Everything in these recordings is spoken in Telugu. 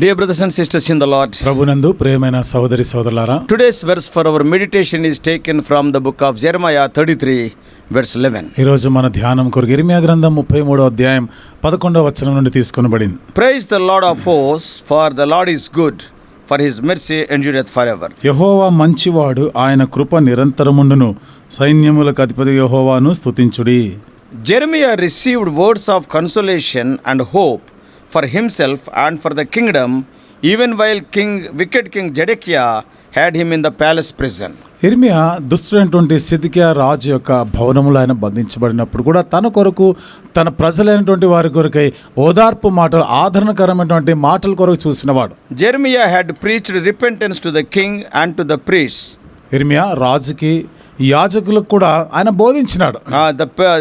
Dear brothers and sisters in the Lord, ప్రభునందు ప్రియమైన సహోదరి సోదరులారా today's verse for our meditation is taken from the book of Jeremiah 33, verse 11. ఈరోజు మన ధ్యానం కొరకు ఇర్మియా గ్రంథం ముప్పై మూడో అధ్యాయం పదకొండవ వచనం నుండి తీసుకొనబడింది Praise the Lord of hosts, for the Lord is good, for his mercy endureth forever. యహోవా మంచివాడు ఆయన కృప నిరంతరముండును సైన్యములకు అధిపతి యహోవాను స్తుతించుడి Jeremiah received words of consolation and hope for himself and for the kingdom even while king wicked king Zedekiah had him in the palace prison ఇర్మియా దుస్తుడైనటువంటి సిద్ధికియా రాజు యొక్క భవనంలో ఆయన బంధించబడినప్పుడు కూడా తన కొరకు తన ప్రజలైనటువంటి వారి కొరకై ఓదార్పు మాటలు ఆదరణకరమైనటువంటి మాటల కొరకు చూసినవాడు. Jeremiah had preached repentance to the king and to the priests ఇర్మియా రాజుకి యాజకులకు కూడా ఆయన బోధించినాడు.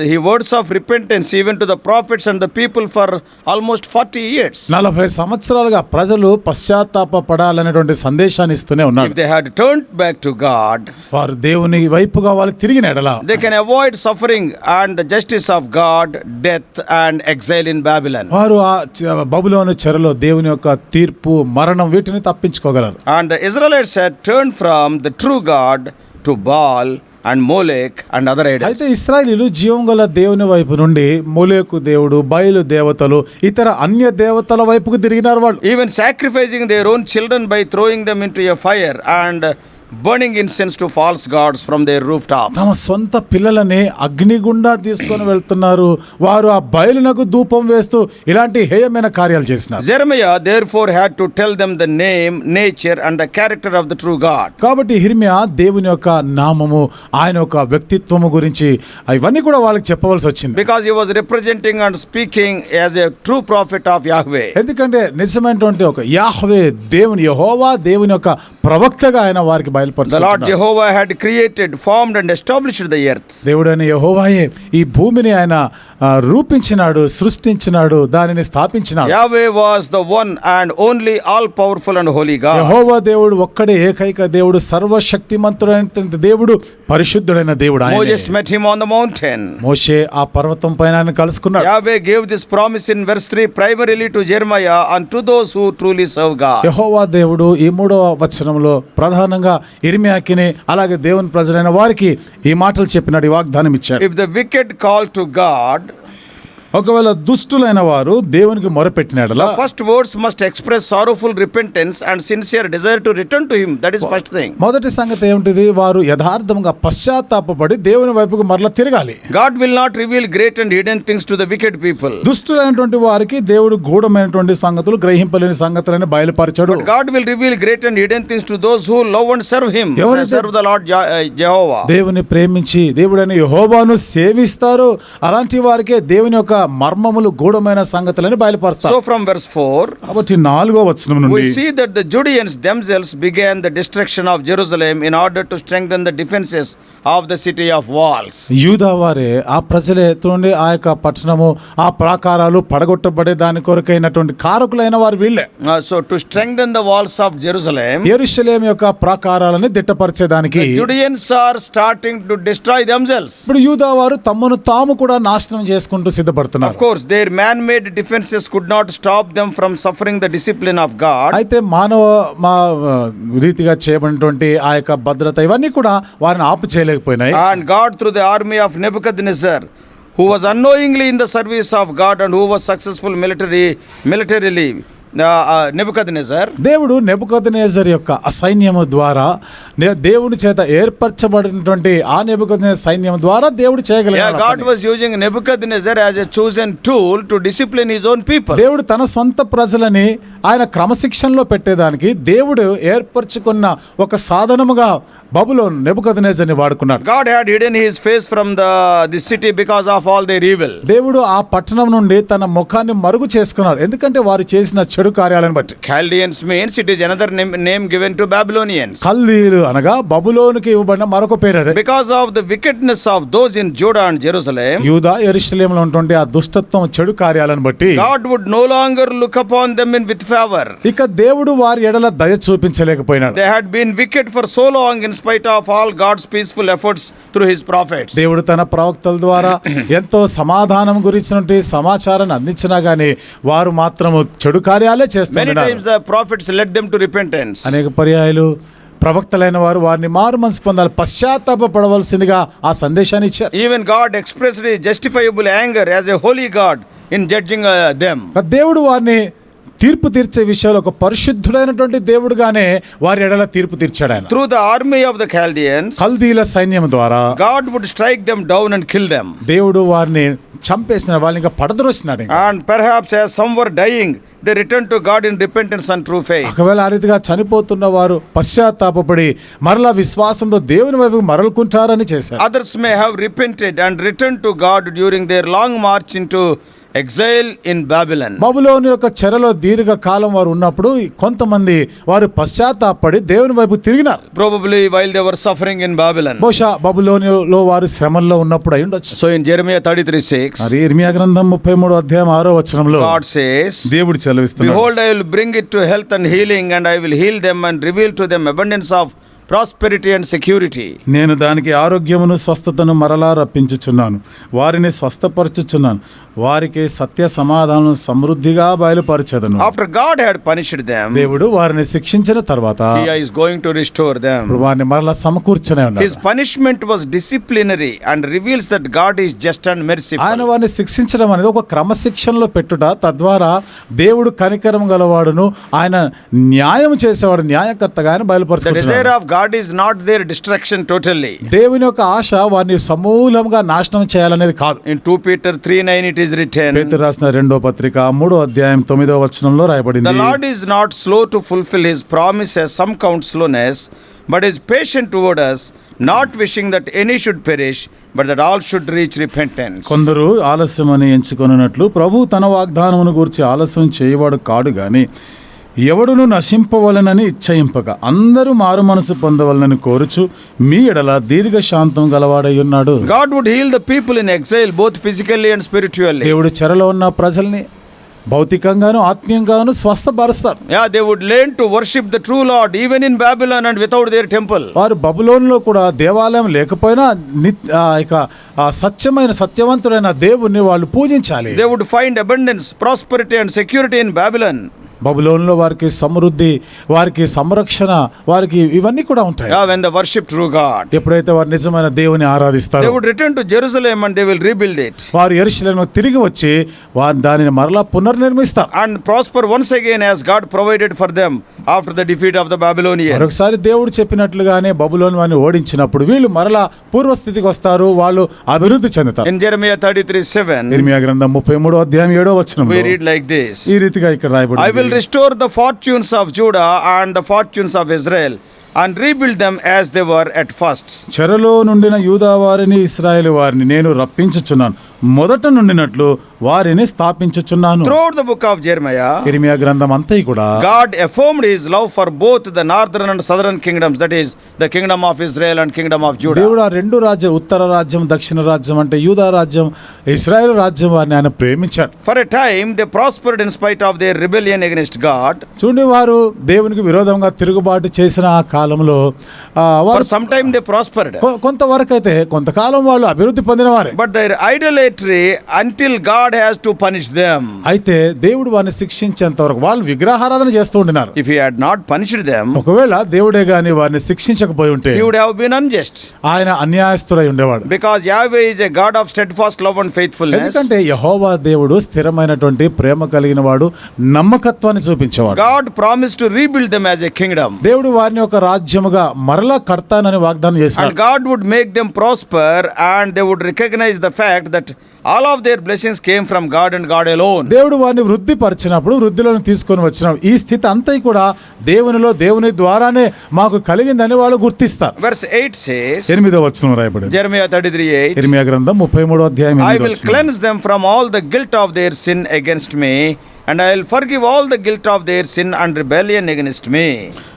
He words of repentance even to the prophets and the people for almost forty years నలభై సంవత్సరాలుగా ప్రజలు పశ్చాత్తాప పడాలనేటువంటి సందేశాన్ని ఇస్తూనే ఉన్నారు they had turn back to God వారు దేవుని వైపుగా వాళ్ళు తిరిగిన ఎడల can avoid suffering and justice of God death and exile in వారు ఆ బబులోను చెరలో దేవుని యొక్క తీర్పు మరణం వీటిని తప్పించుకోగలరు. And Israel set turn from the true God to Baal and Molech and other idea అయితే ఇస్రాయలీలు జీవం గల దేవుని వైపు నుండి మోలేకు దేవుడు బయలు దేవతలు ఇతర అన్య దేవతల వైపుకు తిరిగినారు వాళ్ళు. Even sacrificing their own children by throwing them into fire and burning incense to false gods from the rooftop తమ సొంత పిల్లలని అగ్నిగుండా తీసుకొని వెళ్తున్నారు. వారు ఆ బయలునకు దూపం వేస్తూ ఇలాంటి హేయమైన కార్యాలు చేసినారు. Jeremiah therefore had to tell them the name nature and the character of the true God కాబట్టి హిర్మియా దేవుని యొక్క నామము ఆయన యొక్క వ్యక్తిత్వము గురించి ఇవన్నీ కూడా వాళ్ళకి చెప్పవలసి వచ్చింది. Because he was representing and speaking as a true prophet of Yahweh ఎందుకంటే నిజమైనటువంటి ఒక యాహ్వే దేవుని యహోవా దేవుని యొక్క ప్రవక్తగా ఆయన వారికి దేవుడని యహోవాయే ఈ భూమిని ఆయన రూపించినాడు సృష్టించినాడు దానిని స్థాపించినాడు. Yahweh was the one and only all powerful and holy God యెహోవా దేవుడు ఒక్కడే ఏకైక దేవుడు సర్వశక్తి సర్వశక్తిమంతుడైనటువంటి దేవుడు పరిశుద్ధుడైన దేవుడు ఆయన. హిమ్ ఆన్ ద మౌంటెన్ మోషే ఆ పర్వతం పైన ఆయన కలుసుకున్నాడు. Yahweh gave this promise in verse primarily to Jeremiah and to those who serve God యెహోవా దేవుడు ఈ మూడవ వచనంలో ప్రధానంగా ఇర్మియాకిని అలాగే దేవుని ప్రజలైన వారికి ఈ మాటలు చెప్పినాడు వాగ్దానం ఇచ్చాడు. If the wicked call to God ఒకవేళ దుష్టులైన వారు దేవునికి మొరపెట్టినాడు first words must express sorrowful repentance and sincere desire to return to him that is first thing మొదటి సంగతి ఏమిటిది? వారు యథార్థంగా పశ్చాత్తాపడి దేవుని వైపుకు మరలా తిరగాలి. God will not reveal great and hidden things to the wicked people దుస్తులైనటువంటి వారికి దేవుడు గూఢమైనటువంటి సంగతులు గ్రహింపలేని సంగతులని బయలుపరచాడు. God will reveal great and hidden things to those who love and serve him ఎవరు సర్వ్ ద లార్డ్ దేవుని ప్రేమించి దేవుడని యెహోవాను సేవిస్తారు అలాంటి వారికే దేవుని యొక్క మర్మములు గూఢమైన సంగతులని బయలుపరుస్తారు. సో ఫ్రమ్ వర్స్ ఫోర్ కాబట్టి నాలుగో వచనం నుండి we began the destruction of Jerusalem order to strengthen the defences of the city of walls యూదా వారే ఆ ప్రజల ఎత్తుండి ఆ యొక్క పట్టణము ఆ ప్రాకారాలు పడగొట్టబడే దాని కొరకైనటువంటి కారకులైన వారు వీళ్ళే. So to strengthen the walls of Jerusalem Jerusalem యొక్క ప్రాకారాలను దిట్టపరిచేదానికి జూడియన్స్ ఆర్ స్టార్టింగ్ టు యూదా వారు తమను తాము కూడా నాశనం చేసుకుంటూ సిద్ధపడుతుంది సిద్ధపడుతున్నారు Of course, their man-made defenses could not stop them from suffering the discipline of God. అయితే మానవ మా రీతిగా చేయబడినటువంటి ఆ యొక్క భద్రత ఇవన్నీ కూడా వారిని ఆపు చేయలేకపోయినాయి And God, through the army of Nebuchadnezzar, who was unknowingly in the service of God and who was successful military, militarily, Nebuchadnezzar, దేవుడు నెబుకద్నేజర్ యొక్క సైన్యము ద్వారా దేవుని చేత ఏర్పరచబడినటువంటి ఆ నెబుకద్నేజర్ సైన్యం ద్వారా దేవుడు చేయగలిగాడు పని. was using Nebuchadnezzar as a chosen tool to discipline his own people. దేవుడు తన సొంత ప్రజలని ఆయన క్రమశిక్షణలో పెట్టేదానికి దేవుడు ఏర్పరచుకున్న ఒక సాధనముగా బబులోను నెబుకద్నేజర్ని వాడుకున్నాడు God had hidden his face from the, the city because of all their evil. దేవుడు ఆ పట్టణం నుండి తన ముఖాన్ని మరుగు చేసుకున్నాడు ఎందుకంటే వారు చేసిన చెడు కార్యాలను బట్టి. Chaldeans means it another name name given to Babylonians కల్దీలు అనగా బబులోనికి ఇవ్వబడిన మరొక పేరు అది. Because of the wickedness of those in Judah Jerusalem యూదా ఎరుసలేం లో ఉన్నటువంటి ఆ దుష్టత్వం చెడు కార్యాలను బట్టి God would no longer look up on them in with favour ఇక దేవుడు వారి ఎడల దయ చూపించలేకపోయినాడు. They had been wicked for so long in spite of all God's peaceful efforts through his prophets దేవుడు తన ప్రవక్తల ద్వారా ఎంతో సమాధానం గురించినటువంటి సమాచారాన్ని అందించినా గానీ వారు మాత్రము చెడు కార్యాలను పర్యాలే చేస్తారు అనేక పర్యాయాలు ప్రవక్తలైన వారు వారిని మారు మనసు పొందాలి పశ్చాత్తాప పడవలసిందిగా ఆ సందేశాన్ని ఇచ్చారు. Even God express justifiable anger as a holy God in judging దేవుడు వారిని తీర్పు తీర్చే విషయంలో ఒక పరిశుద్ధుడైనటువంటి దేవుడుగానే వారి ఎడల తీర్పు తీర్చాడు ఆయన Through the army of the Chaldeans, కల్దీల సైన్యం ద్వారా God would strike them down and kill them. దేవుడు వారిని చంపేసిన వాళ్ళని ఇంకా ఇంకా. And perhaps as some were dying, they returned to God in repentance and true faith. ఒకవేళ ఆ రీతిగా చనిపోతున్న వారు పశ్చాత్తాపడి మరలా విశ్వాసంలో దేవుని వైపు మరలుకుంటారని చేశారు Others may have repented and returned to God during their long march into exile exile in Babylon బాబులోని యొక్క చెరలో దీర్ఘకాలం వారు ఉన్నప్పుడు కొంతమంది వారు పశ్చాత్తాపడి దేవుని వైపు తిరిగినారు. Probably while they were suffering in Babylon బహుశా బాబులోని వారు శ్రమంలో ఉన్నప్పుడు అయి ఉండొచ్చు. So in Jeremiah thirty three six మరి ఇర్మియా గ్రంథం ముప్పై మూడు అధ్యాయం ఆరో వచనంలో గాడ్ సేస్ దేవుడు చెలవిస్తున్నాడు. Behold I will bring it health and healing and I will heal them and reveal to them abundance of prosperity and security. నేను దానికి ఆరోగ్యమును స్వస్థతను మరలా రప్పించుచున్నాను వారిని స్వస్థపరచుచున్నాను వారికి సత్య సమాధానం సమృద్ధిగా బయలుపరచదను After God had punished them, దేవుడు వారిని శిక్షించిన తర్వాత He is going to restore them. ఇప్పుడు వారిని మరలా సమకూర్చనే His ఉన్నారు punishment was disciplinary and reveals that God is just and ఆయన merciful. వారిని శిక్షించడం అనేది ఒక క్రమశిక్షణలో పెట్టుట తద్వారా దేవుడు కనికరం గలవాడును ఆయన న్యాయం చేసేవాడు న్యాయకర్తగా ఆయన desire బయలుపరచుకుంటున్నాడు God is not their destruction totally దేవుని యొక్క ఆశ వారిని సమూలంగా నాశనం చేయాలనేది కాదు. In two Peter three nine it is return పేతురు రాసిన రెండో పత్రిక మూడో అధ్యాయం తొమ్మిదో వచనంలో రాయబడింది. Lord is not slow to fulfil his promise as some counts slowness but is patient toward us not wishing that any should perish but that all should reach repentance కొందరు ఆలస్యం అని ఎంచుకున్నట్లు ప్రభు తన వాగ్దానమును గురించి ఆలస్యం చేయవాడు కాడు కానీ ఎవడును నశింపవలనని ఇచ్చయింపక అందరూ మారు మనసు పొందవలనని కోరుచు మీ ఎడల దీర్ఘ శాంతం గలవాడై ఉన్నాడు. God would heal the people in exile both physically and spiritual దేవుడు చెరలో ఉన్న ప్రజల్ని భౌతికంగాను ఆత్మీయంగాను స్వస్థపరుస్తారు yeah they would learn to worship the true Lord even in Babylon and without their temple వారు బబులోన్లో కూడా దేవాలయం లేకపోయినా నిత్ ఇక ఆ సత్యమైన సత్యవంతుడైన దేవుణ్ణి వాళ్ళు పూజించాలి. They would find abundance prosperity and security in Babylon బబులోనులో వారికి సమృద్ధి వారికి సంరక్షణ వారికి ఇవన్నీ కూడా ఉంటాయి. Worship true God. ఎప్పుడైతే వారు నిజమైన దేవుని ఆరాధిస్తారు rebuild it. వారు ఎరుశలేము తిరిగి వచ్చి వారు దానిని మరలా పునర్నిర్మిస్తారు. And prosper once again as God provided for them after the defeat of the Babylonians. మరొకసారి దేవుడు చెప్పినట్లుగానే బబులోని వారిని ఓడించినప్పుడు వీళ్ళు మరలా పూర్వస్థితికి వస్తారు వాళ్ళు అభివృద్ధి చెందుతారు. In Jeremiah 33 7, ఇర్మియా గ్రంథం ముప్పై మూడో అధ్యాయం ఏడో వచ్చిన we read like this. ఈ రీతిగా ఇక్కడ I will restore the fortunes of Judah and the fortunes of Israel and rebuild them as they were at first చెరలో నుండిన యూదా వారిని ఇస్రాయేల్ వారిని నేను రప్పించుచున్నాను. మొదట నుండినట్లు వారిని స్థాపించుచున్నాను. Throughout the book of Jeremiah Jeremiah గ్రంథం అంతా కూడా God affirmed his love for the northern and southern kingdoms that is the kingdom of Israel and kingdom of Judah రెండు రాజ్య ఉత్తర రాజ్యం దక్షిణ రాజ్యం అంటే యూదా రాజ్యం ఇజ్రాయెల్ రాజ్యం వారిని ఆయన ప్రేమించాడు. For a time they prospered in spite of their rebellion against God చూడండి వారు దేవునికి విరోధంగా తిరుగుబాటు చేసిన ఆ కాలంలో వారు సమ్ టైమ్ దే ప్రాస్పర్డ్ కొంతవరకు అయితే కొంతకాలం వాళ్ళు అభివృద్ధి పొందిన వారే but their idolatry until God God has to punish them అయితే దేవుడు వారిని శిక్షించేంత వరకు వాళ్ళు విగ్రహారాధన చేస్తూ ఉంటున్నారు if you had not punished them ఒకవేళ దేవుడే గాని వారిని శిక్షించకపోయి ఉంటే యూడ్ హావ్ బీన్ అన్జస్ట్ ఆయన అన్యాయస్తుడై ఉండేవాడు. Because Yahweh is a God of steadfast love and faithful ఎందుకంటే యహోవా దేవుడు స్థిరమైనటువంటి ప్రేమ కలిగిన వాడు నమ్మకత్వాన్ని చూపించేవాడు. God promise to rebuild them as a kingdom దేవుడు వారిని ఒక రాజ్యముగా మరలా కడతానని వాగ్దానం చేశాడు. God would make them prosper and they would recognise the fact that all of their blessings came came from God and God alone. దేవుడు వారిని వృద్ధి పరిచినప్పుడు వృద్ధిలోని తీసుకొని వచ్చినప్పుడు ఈ స్థితి అంతా కూడా దేవునిలో దేవుని ద్వారానే మాకు కలిగిందని వాళ్ళు గుర్తిస్తారు Verse 8 says, ఎనిమిదో వచనం రాయబడింది Jeremiah 33 8, ఇర్మియా గ్రంథం ముప్పై మూడో అధ్యాయం I ఎనిమిదో will వచనం. cleanse them from all the guilt of their sin and I will forgive all the guilt of their sin and rebellion against me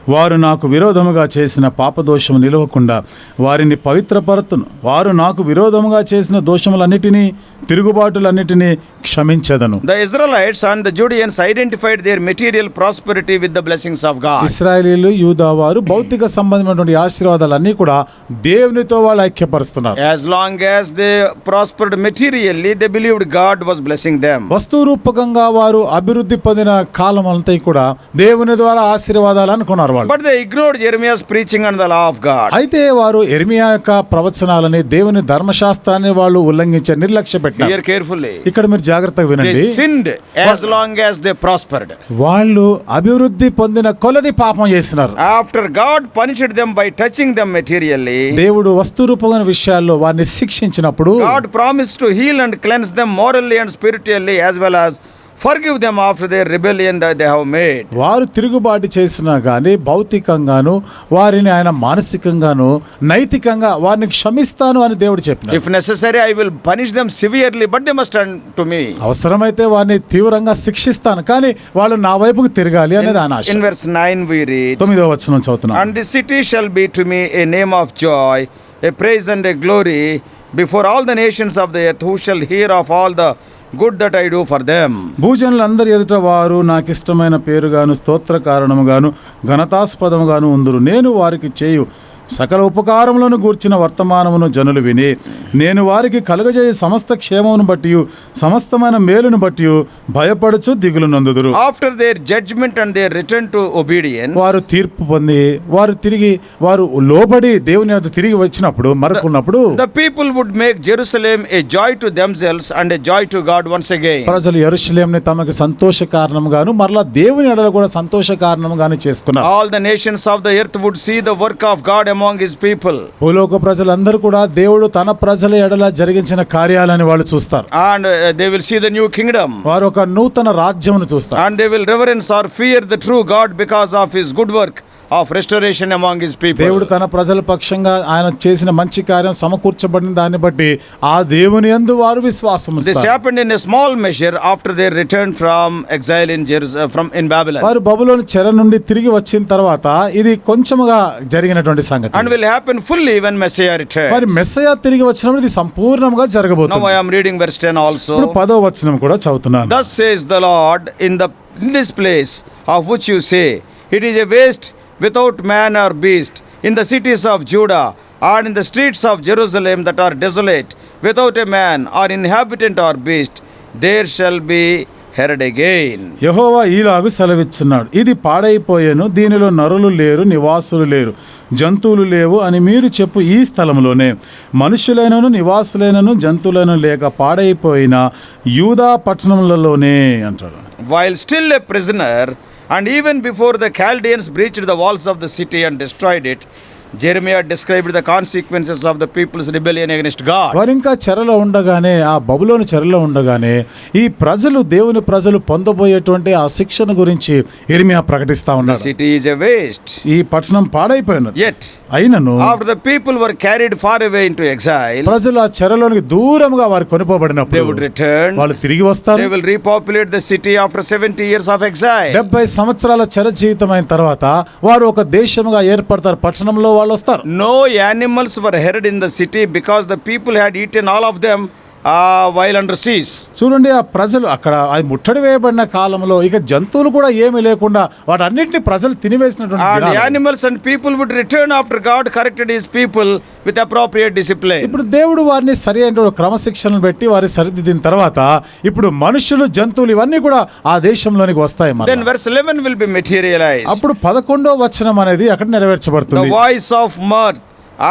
వారు నాకు విరోధముగా చేసిన పాపదోషము నిలవకుండా వారిని పవిత్రపరతును. వారు నాకు విరోధముగా చేసిన దోషములన్నిటినీ తిరుగుబాటులన్నిటినీ క్షమించదను. The Israelites and Judeans identified their material prosperity with the blessings of God ఇస్రాయలీలు యూదా వారు భౌతిక సంబంధమైనటువంటి ఆశీర్వాదాలన్నీ కూడా దేవునితో వాళ్ళు ఐక్యపరుస్తున్నారు. As long as they prospered materially they believed God was blessing them వస్తు రూపకంగా వారు అభివృద్ధి పొందిన కాలం అంతా కూడా దేవుని ద్వారా ఆశీర్వాదాలు అనుకున్నారు వాళ్ళు. But they ignored Jeremiah's preaching and the law of God అయితే వారు ఎర్మియా యొక్క ప్రవచనాలని దేవుని ధర్మశాస్త్రాన్ని వాళ్ళు ఉల్లంఘించే నిర్లక్ష్య పెట్టారు కేర్ఫుల్లీ ఇక్కడ మీరు జాగ్రత్తగా వినండి. వాళ్ళు అభివృద్ధి పొందిన కొలది పాపం చేసినారు. After God punished them by touching them material దేవుడు వస్తు రూపమైన విషయాల్లో వారిని శిక్షించినప్పుడు God promise to heal and cleanse them morally and spiritually as well as forgive them their rebellion that they వారు తిరుగుబాటు చేసినా కానీ భౌతికంగాను వారిని ఆయన మానసికంగాను నైతికంగా వారిని క్షమిస్తాను అని దేవుడు చెప్పాడు if necessary I will punish them severely but they must to me అవసరమైతే వారిని తీవ్రంగా శిక్షిస్తాను కానీ వాళ్ళు నా వైపుకు తిరగాలి అనేది ఆయన ఆశ. In verse 9 we and the city shall be me a name of joy a praise and a glory before all the nations of the earth who shall hear of all the good that I for for భూజనులు భూజనులందరి ఎదుట వారు నాకు ఇష్టమైన పేరుగాను స్తోత్ర కారణముగాను ఘనతాస్పదముగాను ఉందురు. నేను వారికి చేయు సకల ఉపకారములను గూర్చిన వర్తమానమును జనులు విని నేను వారికి కలుగజేయు సమస్త క్షేమమును బట్టి సమస్తమైన మేలును బట్టి భయపడుచు దిగులు నందుదురు After their judgment and their return to obedience, వారు తీర్పు పొంది వారు తిరిగి వారు లోబడి దేవుని యొద్ద తిరిగి వచ్చినప్పుడు మరకున్నప్పుడు the people would make Jerusalem a joy to themselves and a joy to God once again. ప్రజలు ఎరుషలేంని తమకు సంతోష కారణముగాను మరలా దేవుని ఎడల కూడా సంతోష కారణముగాను చేసుకున్నారు All the nations of the earth would see the work of God among his people భూలోక ప్రజలందరూ కూడా దేవుడు తన ప్రజల ఎడల జరిగించిన కార్యాలని వాళ్ళు చూస్తారు. And they will see the new kingdom వారు ఒక నూతన రాజ్యమును చూస్తారు. And they will reverence or fear the God because of his good work of restoration among his people దేవుడు తన ప్రజల పక్షంగా ఆయన చేసిన మంచి కార్యం సమకూర్చబడిన దాన్ని బట్టి ఆ దేవుని యందు వారు విశ్వాసం this happened in a small measure after they return from exile in years from in Babylon వారు బబులోని చెర నుండి తిరిగి వచ్చిన తర్వాత ఇది కొంచెముగా జరిగినటువంటి సంగతి. And will happen fully when message return మరి మెస్సేజ్ తిరిగి వచ్చినప్పుడు ఇది సంపూర్ణంగా జరగబోతుంది. No I am reading verse 10 also పదో వచనం కూడా చదువుతున్నాను. Thus says the Lord in the in this place of which you say it is a waste without man or beast, in the cities of Judah and in the streets of Jerusalem that are desolate, without a man or inhabitant or beast, there shall be heard again. యహోవా ఈలాగు సెలవిచ్చున్నాడు ఇది పాడైపోయాను దీనిలో నరులు లేరు నివాసులు లేరు జంతువులు లేవు అని మీరు చెప్పు ఈ స్థలంలోనే మనుషులైనను నివాసులైనను జంతువులను లేక పాడైపోయిన యూదా పట్టణములలోనే అంటాడు While still a prisoner, and even before the Chaldeans breached the walls of the city and destroyed it, Jeremiah described the consequences of the people's rebellion against God. వారు ఇంకా చెరలో ఉండగానే ఆ బబులోని చెరలో ఉండగానే ఈ ప్రజలు దేవుని ప్రజలు పొందబోయేటువంటి ఆ శిక్షణ గురించి ఇర్మియా ప్రకటిస్తా The ఉన్నాడు city is a waste. ఈ పట్టణం పాడైపోయినది Yet, అయినను after the people were carried far away into exile, ప్రజలు ఆ చెరలోనికి దూరంగా వారు they కొనిపోబడినప్పుడు would return. వాళ్ళు తిరిగి వస్తారు They will repopulate the city after 70 years of exile. డెబ్బై సంవత్సరాల చెర జీవితం అయిన తర్వాత వారు ఒక దేశముగా ఏర్పడతారు పట్టణంలో వాళ్ళు వస్తారు No animals were heard in the city because the people had eaten all of them while under seas చూడండి ఆ ప్రజలు అక్కడ అది ముట్టడి వేయబడిన కాలంలో ఇక జంతువులు కూడా ఏమి లేకుండా వాటన్నింటినీ ప్రజలు తినివేసినటువంటి animals and people would return after God corrected his people with appropriate discipline ఇప్పుడు దేవుడు వారిని సరి అయినటువంటి క్రమశిక్షణలు పెట్టి వారి సరిదిద్దిన తర్వాత ఇప్పుడు మనుషులు జంతువులు ఇవన్నీ కూడా ఆ దేశంలోనికి వస్తాయి then verse 11 will be materialise అప్పుడు 11వ వచనం అనేది అక్కడ నెరవేర్చబడుతుంది. Voice of mirth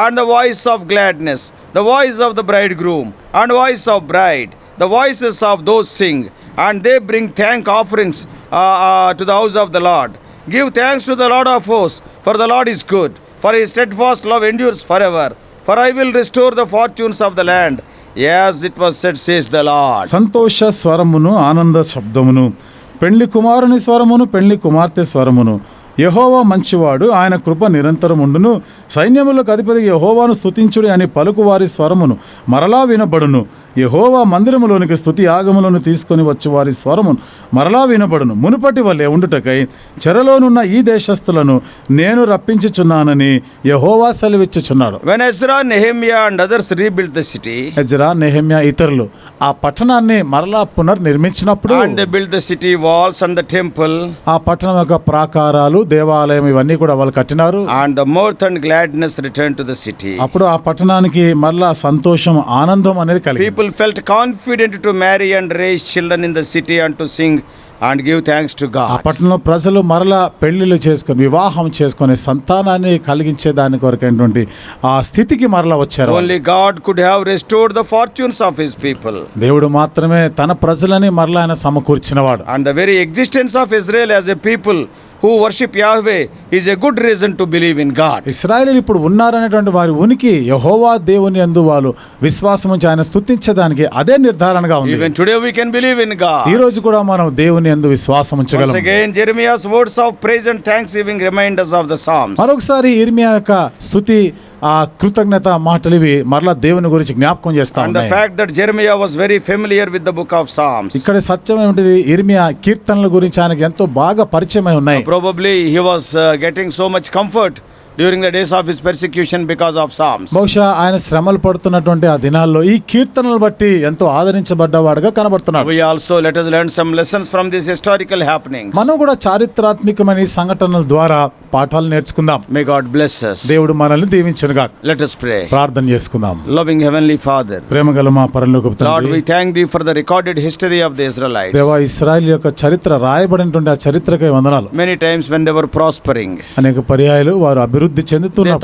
and voice of gladness the voice of the bridegroom and voice of bride, the voices of those sing, and they bring thank offerings uh, uh, to the house of the Lord. Give thanks to the Lord of hosts, for the Lord is good, for his steadfast love endures forever. For I will restore the fortunes of the land, as it was said, says the Lord. సంతోష స్వరమును ఆనంద శబ్దమును పెళ్ళి కుమారుని స్వరమును పెళ్ళి కుమార్తె స్వరమును యహోవా మంచివాడు ఆయన కృప నిరంతరం ఉండును సైన్యములకు అధిపతి యహోవాను స్థుతించుడి అని పలుకువారి స్వరమును మరలా వినబడును. యహోవా మందిరములోనికి స్థుతి యాగములను తీసుకొని వచ్చి వారి స్వరము మరలా వినబడును. మునుపటి వలె ఉండుటకై చెరలోనున్న ఈ దేశస్థులను నేను రప్పించుచున్నానని యహోవా సెలవిచ్చుచున్నాడు. When Ezra, Nehemiah, and others rebuilt the city, ఎజ్రా నెహమ్యా ఇతరులు ఆ పట్టణాన్ని మరలా పునర్నిర్మించినప్పుడు the city walls and the temple, ఆ పట్టణం యొక్క ప్రాకారాలు దేవాలయం ఇవన్నీ కూడా వాళ్ళు కట్టినారు. and the mirth and gladness returned to the city. అప్పుడు ఆ పట్టణానికి మరలా సంతోషం ఆనందం అనేది కలిగి people felt confident to marry and raise children in the city and to sing and give thanks to గా పట్టణంలో ప్రజలు మరలా పెళ్ళిళ్ళు చేసుకుని వివాహం చేసుకుని సంతానాన్ని కలిగించే దాని కొరకైనటువంటి ఆ స్థితికి మరలా వచ్చారు only God could have restored the fortunes of his people దేవుడు మాత్రమే తన ప్రజలని మరలా ఆయన సమకూర్చినవాడు. And the very existence of Israel as a people who worship Yahweh is a good reason to believe in God. ఇస్రాయేల్ ఇప్పుడు ఉన్నారనేటువంటి వారి ఉనికి యహోవా దేవుని యందు వాళ్ళు విశ్వాసం ఉంచి ఆయన స్తుతించడానికి అదే నిర్ధారణగా ఉంది Even today we can believe in ఈ God. రోజు కూడా మనం దేవుని యందు విశ్వాసం ఉంచగలం again, Jeremiah's words of praise and thanksgiving remind us of the Psalms. మరొకసారి ఇర్మియా యొక్క స్థుతి ఆ కృతజ్ఞత మాటలు ఇవి మరలా దేవుని గురించి జ్ఞాపకం చేస్తాను ఇక్కడ సత్యం ఏమిటి ఇర్మియా కీర్తనల గురించి ఆయనకి ఎంతో బాగా పరిచయమై ఉన్నాయి. Probably he was getting so much comfort during the days of his persecution because of Psalms. బహుశా ఆయన శ్రమలు పడుతున్నటువంటి ఆ దినాల్లో ఈ కీర్తనలు బట్టి ఎంతో ఆదరించబడ్డవాడుగా కనబడుతున్నాడు We also let us learn some lessons from these historical happenings. మనం కూడా చారిత్రాత్మకమైన ఈ సంఘటనల ద్వారా పాఠాలు నేర్చుకుందాం May God bless us. దేవుడు మనల్ని దీవించునుగా Let us pray. ప్రార్థన చేసుకుందాం Loving Heavenly Father, ప్రేమగల మా పరలోకపు Lord, తండ్రి we thank Thee for the recorded history of the Israelites. దేవా ఇస్రాయల్ యొక్క చరిత్ర రాయబడినటువంటి ఆ చరిత్రకై వందనాలు Many times when they were prospering, అనేక పర్యాయాలు వారు అభివృద్ధి అభివృద్ధి చెందుతున్న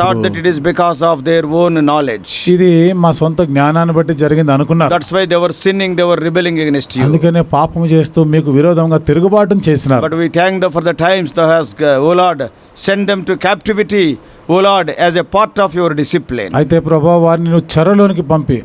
ఇది మా సొంత జ్ఞానాన్ని బట్టి జరిగింది అనుకున్నారు. That's why they were sinning they were rebelling against పాపం చేస్తూ మీకు విరోధంగా తిరుగుబాటును చేసినారు. But we thank for the times thou hast O send to captivity O Lord a part of your discipline అయితే ప్రభావ వారిని నువ్వు పంపి.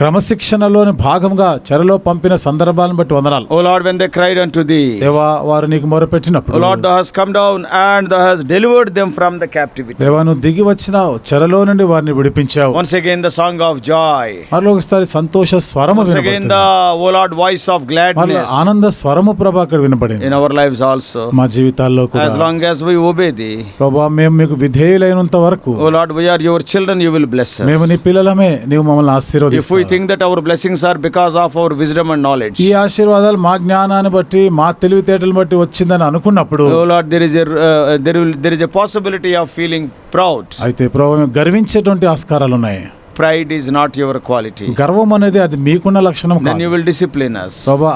క్రమశిక్షణలోని భాగంగా చెరలో పంపిన సందర్భాలను బట్టి వందనాలు. O Lord when they cried unto దేవా వారు నీకు మొరపెట్టినప్పుడు O Lord thou hast come down and thou hast delivered them from the captivity దేవా నువ్వు దిగి వచ్చినావు చెరలో నుండి వారిని విడిపించావు. Once again the song of joy మరొకసారి సంతోష స్వరము again the O Lord voice of gladness ఆనంద స్వరము ప్రభా అక్కడ వినబడింది. ఇన్ అవర్ లైఫ్స్ ఆల్సో మా జీవితాల్లో కూడా. As long as we obey the ప్రభా మేము మీకు విధేయులైనంత వరకు O Lord we are your children you will bless మేము నీ పిల్లలమే నీవు మమ్మల్ని ఆశీర్వదిస్తావు. Think that our blessings are because of our wisdom and knowledge ఈ ఆశీర్వాదాలు మా జ్ఞానాన్ని బట్టి మా తెలివితేటలు బట్టి వచ్చిందని అనుకున్నప్పుడు there is a possibility of feeling proud అయితే ప్రభు గర్వించేటువంటి ఆస్కారాలు ఉన్నాయి. Pride is not your quality గర్వం అనేది అది మీకున్న లక్షణం దెన్ యూ విల్ డిసిప్లిన్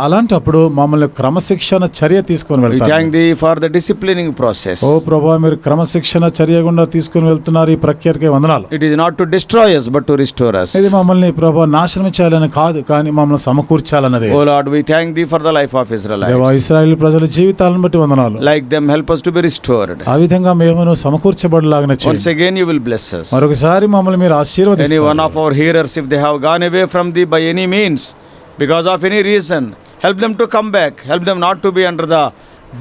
అలాంటప్పుడు మమ్మల్ని క్రమశిక్షణ చర్య తీసుకొని వెళ్తారు. Thank thee for the disciplining process O ప్రభా మీరు క్రమశిక్షణ చర్య గుండా తీసుకొని వెళ్తున్నారు ఈ ప్రఖ్యాతికి వందనాలు. It is not to destroy us but to restore ఇది మమ్మల్ని ప్రభా నాశనం చేయాలని కాదు కానీ మమ్మల్ని సమకూర్చాలన్నది. O Lord we thank thee for the life of Israel దేవా ప్రజల జీవితాలను బట్టి వందనాలు. Like them help us to be restore ఆ విధంగా మేము సమకూర్చబడలాగిన చేయండి వన్స్ అగైన్ బ్లెస్ మరొకసారి మమ్మల్ని మీరు ఆశీర్వదిస్తారు. One of our hearers if they have gone away from the by any means because of any reason help them to come back help them not to be under the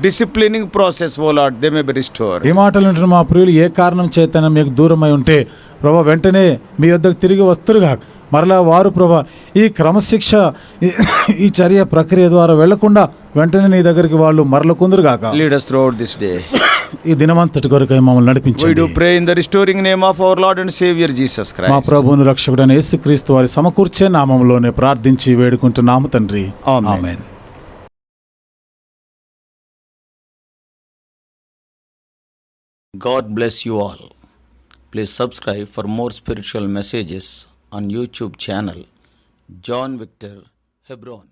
disciplining process O Lord they may be restore ఈ మాటలు వింటున్న మా ప్రియులు ఏ కారణం చేతనే మీకు దూరమై ఉంటే ప్రభా వెంటనే మీ వద్దకు తిరిగి వస్తురుగా మరలా వారు ప్రభా ఈ క్రమశిక్ష ఈ చర్య ప్రక్రియ ద్వారా వెళ్ళకుండా వెంటనే నీ దగ్గరికి వాళ్ళు మరల కొందరుగాక. Leaders throughout this day ఈ దినమంతటి కొరకై మమ్మల్ని We నడిపించండి do pray in the restoring name of our Lord and Savior Jesus మా. ప్రభువును రక్షకుడైన యేసుక్రీస్తు వారి సమకూర్చే నామంలోనే ప్రార్థించి వేడుకుంటున్నాము తండ్రి. ఆమేన్ God bless you all. Please subscribe for more spiritual messages on YouTube channel John Victor Hebron.